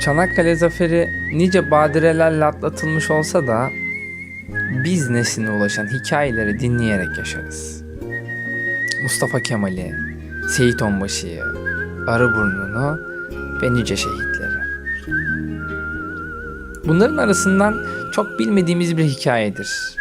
Çanakkale Zaferi nice badirelerle atlatılmış olsa da biz nesline ulaşan hikayeleri dinleyerek yaşarız. Mustafa Kemal'i, Seyit Onbaşı'yı, Arıburnu'nu ve nice şehitleri. Bunların arasından çok bilmediğimiz bir hikayedir.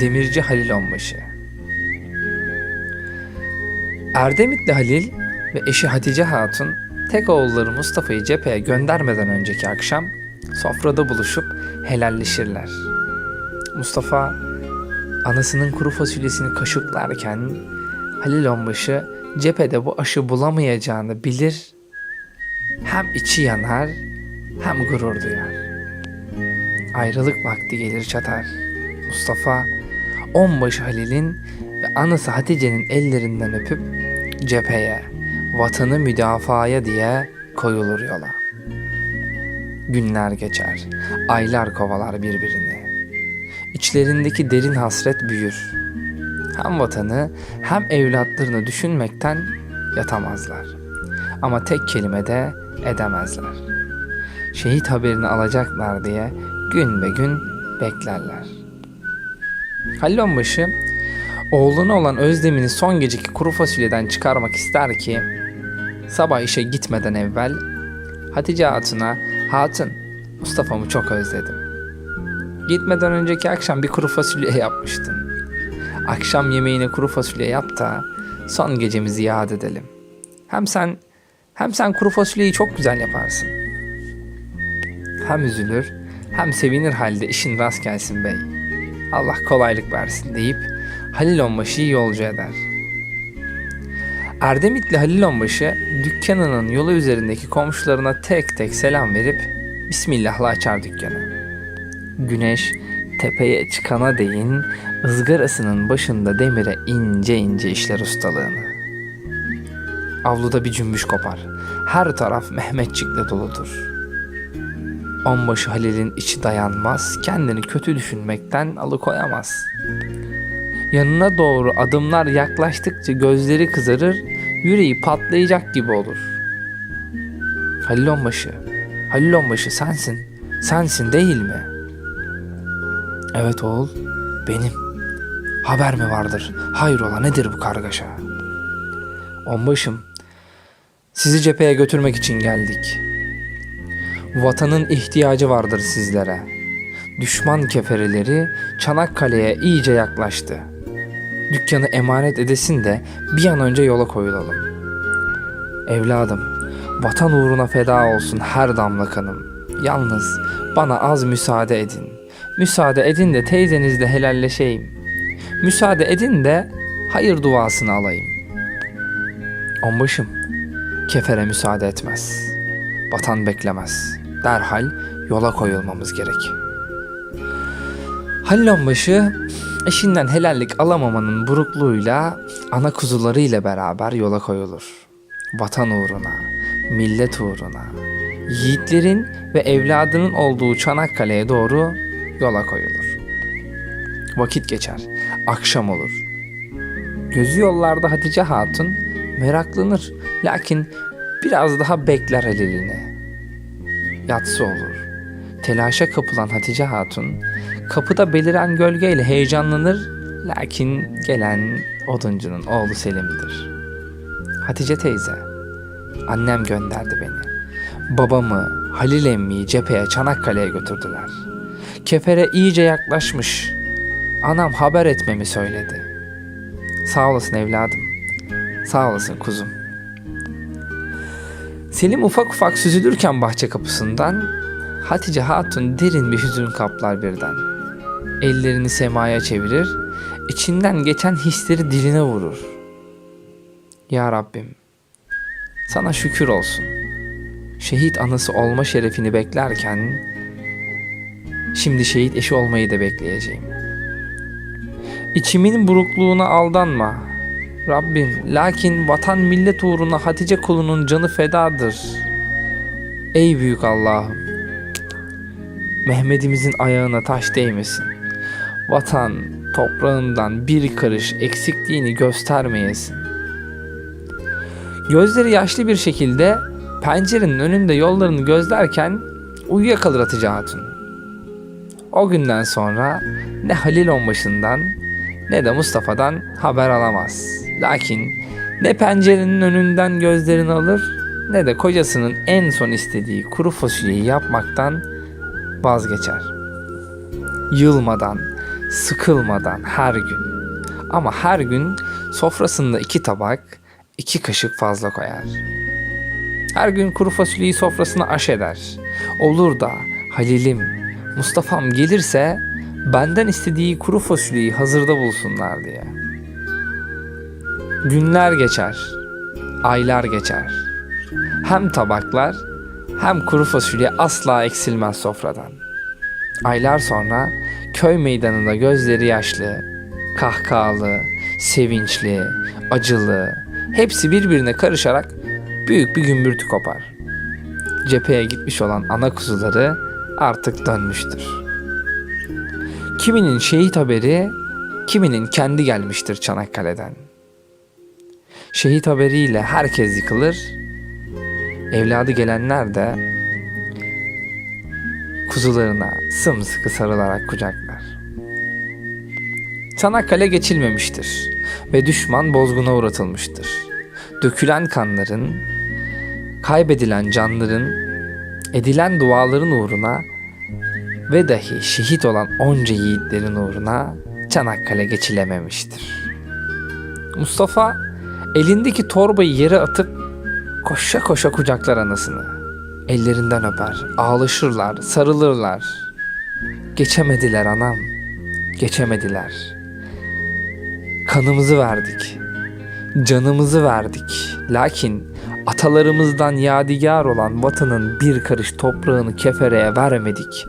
Demirci Halil Onbaşı. Erdemitli Halil ve eşi Hatice Hatun tek oğulları Mustafa'yı cepheye göndermeden önceki akşam sofrada buluşup helalleşirler. Mustafa anasının kuru fasulyesini kaşıklarken Halil Onbaşı cephede bu aşı bulamayacağını bilir. Hem içi yanar hem gurur duyar. Ayrılık vakti gelir çatar. Mustafa onbaşı Halil'in ve anası Hatice'nin ellerinden öpüp cepheye, vatanı müdafaya diye koyulur yola. Günler geçer, aylar kovalar birbirini. İçlerindeki derin hasret büyür. Hem vatanı hem evlatlarını düşünmekten yatamazlar. Ama tek kelime de edemezler. Şehit haberini alacaklar diye gün be gün beklerler. Halil Onbaşı oğluna olan özlemini son geceki kuru fasulyeden çıkarmak ister ki sabah işe gitmeden evvel Hatice Hatun'a Hatun Mustafa'mı çok özledim. Gitmeden önceki akşam bir kuru fasulye yapmıştın. Akşam yemeğine kuru fasulye yap da son gecemizi yad edelim. Hem sen hem sen kuru fasulyeyi çok güzel yaparsın. Hem üzülür hem sevinir halde işin rast gelsin bey. Allah kolaylık versin deyip Halil Onbaşı'yı yolcu eder. Erdemitli Halil Onbaşı dükkanının yolu üzerindeki komşularına tek tek selam verip Bismillah'la açar dükkanı. Güneş tepeye çıkana değin ızgarasının başında demire ince ince işler ustalığını. Avluda bir cümbüş kopar. Her taraf Mehmetçikle doludur. Onbaşı Halil'in içi dayanmaz, kendini kötü düşünmekten alıkoyamaz. Yanına doğru adımlar yaklaştıkça gözleri kızarır, yüreği patlayacak gibi olur. Halil Onbaşı, Halil Onbaşı sensin, sensin değil mi? Evet oğul, benim. Haber mi vardır? Hayrola nedir bu kargaşa? Onbaşım, sizi cepheye götürmek için geldik. Vatanın ihtiyacı vardır sizlere. Düşman kefereleri Çanakkale'ye iyice yaklaştı. Dükkanı emanet edesin de bir an önce yola koyulalım. Evladım, vatan uğruna feda olsun her damla kanım. Yalnız bana az müsaade edin. Müsaade edin de teyzenizle helalleşeyim. Müsaade edin de hayır duasını alayım. Onbaşım, kefere müsaade etmez. Vatan beklemez. Derhal yola koyulmamız gerek. Halil Onbaşı eşinden helallik alamamanın burukluğuyla ana kuzuları ile beraber yola koyulur. Vatan uğruna, millet uğruna, yiğitlerin ve evladının olduğu Çanakkale'ye doğru yola koyulur. Vakit geçer, akşam olur. Gözü yollarda Hatice Hatun meraklanır lakin biraz daha bekler Halil'ini. Yatsı olur. Telaşa kapılan Hatice Hatun kapıda beliren gölgeyle heyecanlanır lakin gelen oduncunun oğlu Selim'dir. Hatice teyze, annem gönderdi beni. Babamı, Halil emmiyi cepheye Çanakkale'ye götürdüler. Kefere iyice yaklaşmış. Anam haber etmemi söyledi. Sağ olasın evladım. Sağ olasın kuzum. Selim ufak ufak süzülürken bahçe kapısından Hatice Hatun derin bir hüzün kaplar birden. Ellerini semaya çevirir, içinden geçen hisleri diline vurur. Ya Rabbim, sana şükür olsun. Şehit anısı olma şerefini beklerken, şimdi şehit eşi olmayı da bekleyeceğim. İçimin burukluğuna aldanma. Rabbim, lakin vatan millet uğruna Hatice kulunun canı fedadır. Ey büyük Allah'ım, Mehmet'imizin ayağına taş değmesin. Vatan toprağından bir karış eksikliğini göstermeyesin. Gözleri yaşlı bir şekilde pencerenin önünde yollarını gözlerken uyuyakalır Hatice Hatun. O günden sonra ne Halil Onbaşı'ndan ne de Mustafa'dan haber alamaz. Lakin ne pencerenin önünden gözlerini alır ne de kocasının en son istediği kuru fasulyeyi yapmaktan vazgeçer. Yılmadan, sıkılmadan her gün. Ama her gün sofrasında iki tabak, iki kaşık fazla koyar. Her gün kuru fasulyeyi sofrasına aş eder. Olur da Halil'im, Mustafa'm gelirse benden istediği kuru fasulyeyi hazırda bulsunlar diye. Günler geçer, aylar geçer. Hem tabaklar hem kuru fasulye asla eksilmez sofradan. Aylar sonra köy meydanında gözleri yaşlı, kahkahalı, sevinçli, acılı, hepsi birbirine karışarak büyük bir gümbürtü kopar. Cepheye gitmiş olan ana kuzuları artık dönmüştür. Kiminin şehit haberi, kiminin kendi gelmiştir Çanakkale'den. Şehit haberiyle herkes yıkılır, evladı gelenler de kuzularına sımsıkı sarılarak kucaklar. Çanakkale geçilmemiştir ve düşman bozguna uğratılmıştır. Dökülen kanların, kaybedilen canların, edilen duaların uğruna ve dahi şehit olan onca yiğitlerin uğruna Çanakkale geçilememiştir. Mustafa elindeki torbayı yere atıp koşa koşa kucaklar anasını. Ellerinden öper, ağlaşırlar, sarılırlar. Geçemediler anam, geçemediler. Kanımızı verdik, canımızı verdik. Lakin atalarımızdan yadigar olan vatanın bir karış toprağını kefereye vermedik.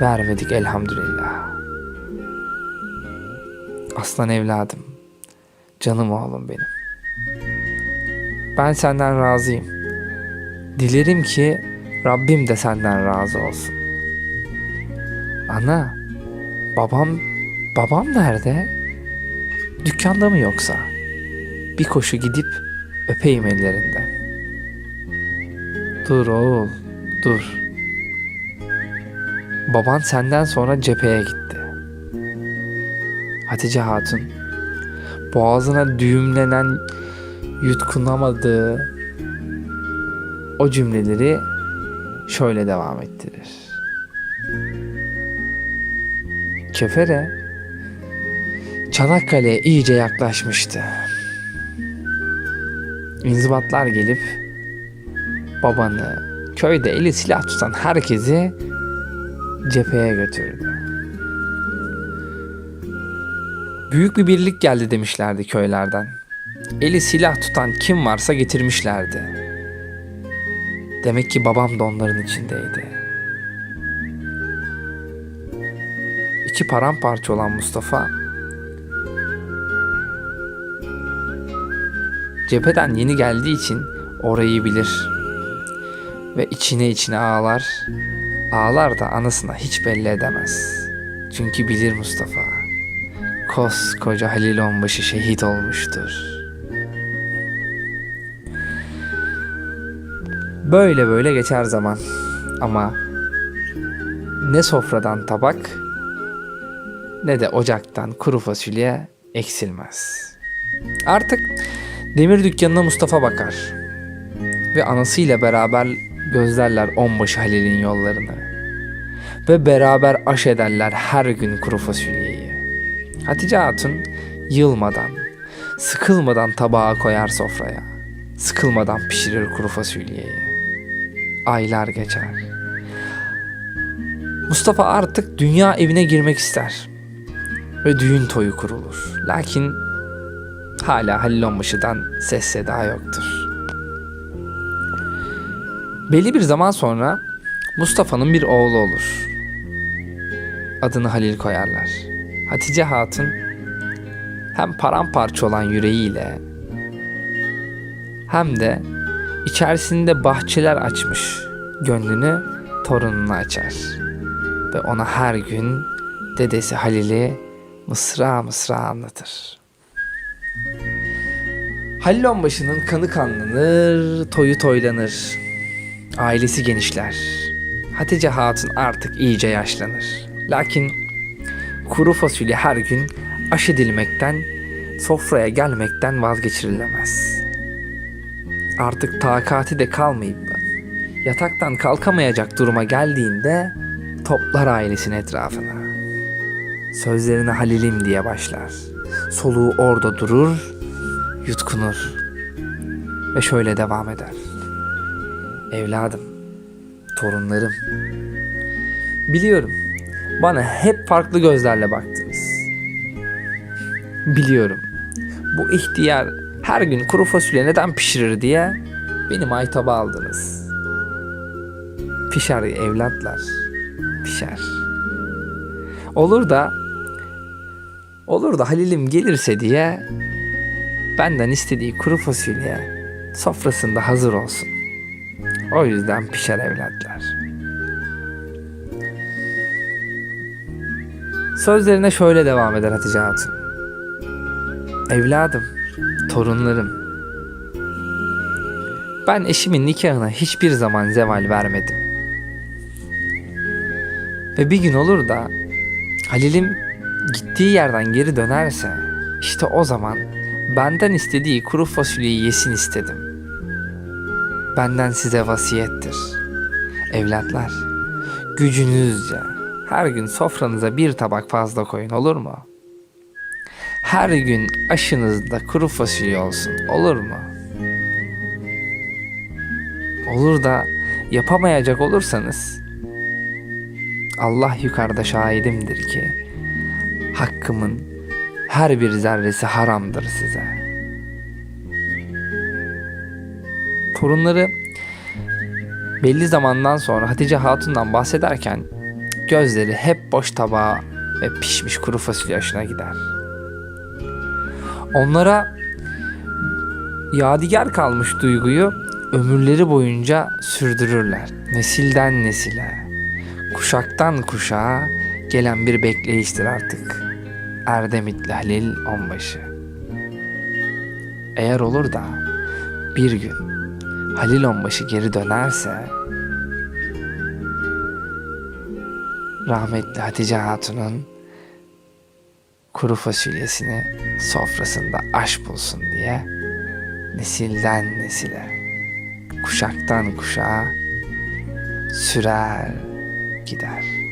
Vermedik elhamdülillah. Aslan evladım, canım oğlum benim. Ben senden razıyım. Dilerim ki Rabbim de senden razı olsun. Ana, babam, babam nerede? Dükkanda mı yoksa? Bir koşu gidip öpeyim ellerinden. Dur oğul, dur. Baban senden sonra cepheye gitti. Hatice Hatun, boğazına düğümlenen yutkunamadığı o cümleleri şöyle devam ettirir. Kefere Çanakkale'ye iyice yaklaşmıştı. İnzibatlar gelip babanı, köyde eli silah tutan herkesi cepheye götürdü. Büyük bir birlik geldi demişlerdi köylerden. Eli silah tutan kim varsa getirmişlerdi. Demek ki babam da onların içindeydi. İçi paramparça olan Mustafa cepheden yeni geldiği için orayı bilir. Ve içine içine ağlar. Ağlar da anasına hiç belli edemez. Çünkü bilir Mustafa. Koskoca Halil Onbaşı şehit olmuştur. Böyle böyle geçer zaman. Ama ne sofradan tabak ne de ocaktan kuru fasulye eksilmez. Artık demir dükkanına Mustafa bakar ve anasıyla beraber gözlerler onbaşı Halil'in yollarını ve beraber aş ederler her gün kuru fasulyeyi. Hatice Hatun yılmadan, sıkılmadan tabağa koyar sofraya. Sıkılmadan pişirir kuru fasulyeyi. Aylar geçer. Mustafa artık dünya evine girmek ister. Ve düğün toyu kurulur. Lakin hala Halil Onbaşı'dan ses seda yoktur. Belli bir zaman sonra Mustafa'nın bir oğlu olur. Adını Halil koyarlar. Hatice Hatun hem paramparça olan yüreğiyle hem de içerisinde bahçeler açmış gönlünü torununa açar. Ve ona her gün dedesi Halil'i mısra mısra anlatır. Halil Onbaşı'nın kanı kanlanır, toyu toylanır. Ailesi genişler. Hatice Hatun artık iyice yaşlanır. Lakin kuru fasulye her gün aş edilmekten, sofraya gelmekten vazgeçirilemez. Artık takati de kalmayıp yataktan kalkamayacak duruma geldiğinde toplar ailesinin etrafına. Sözlerine Halil'im diye başlar. Soluğu orada durur, yutkunur ve şöyle devam eder. Evladım, torunlarım. Biliyorum, bana hep farklı gözlerle baktınız. Biliyorum, bu ihtiyar her gün kuru fasulye neden pişirir diye beni maytaba aldınız. Pişer evlatlar, pişer. Olur da olur da Halil'im gelirse diye benden istediği kuru fasulye sofrasında hazır olsun. O yüzden pişer evlatlar. Sözlerine şöyle devam eder Hatice Hatun. Evladım, torunlarım. Ben eşimin nikahına hiçbir zaman zeval vermedim. Ve bir gün olur da Halil'im gittiği yerden geri dönerse işte o zaman benden istediği kuru fasulyeyi yesin istedim. Benden size vasiyettir. Evlatlar, gücünüzce her gün sofranıza bir tabak fazla koyun olur mu? Her gün aşınızda kuru fasulye olsun olur mu? Olur da yapamayacak olursanız Allah yukarıda şahidimdir ki hakkımın her bir zerresi haramdır size. Torunları belli zamandan sonra Hatice Hatun'dan bahsederken gözleri hep boş tabağa ve pişmiş kuru fasulye aşına gider. Onlara yadigar kalmış duyguyu ömürleri boyunca sürdürürler. Nesilden nesile, kuşaktan kuşağa gelen bir bekleyiştir artık. Erdemitli Halil Onbaşı. Eğer olur da bir gün Halil Onbaşı geri dönerse rahmetli Hatice Hatun'un kuru fasulyesini sofrasında aş bulsun diye nesilden nesile, kuşaktan kuşağa sürer gider.